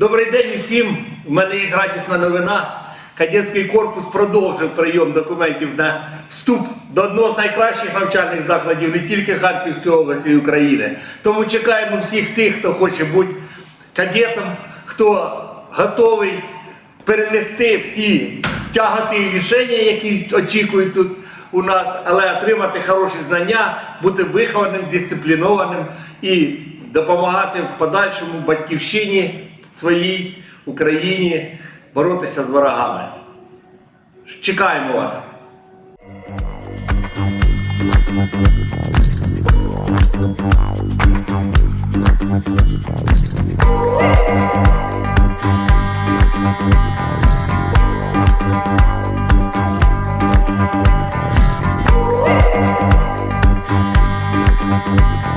Добрий день усім. У мене є радісна новина. Кадетський корпус продовжив прийом документів на вступ до одного з найкращих навчальних закладів не тільки Харківської області і України. Тому чекаємо всіх тих, хто хоче бути кадетом, хто готовий перенести всі тяготи і рішення, які очікують тут у нас, але отримати хороші знання, бути вихованим, дисциплінованим і допомагати в подальшому батьківщині своїй Україні боротися з ворогами. Чекаємо вас. Thank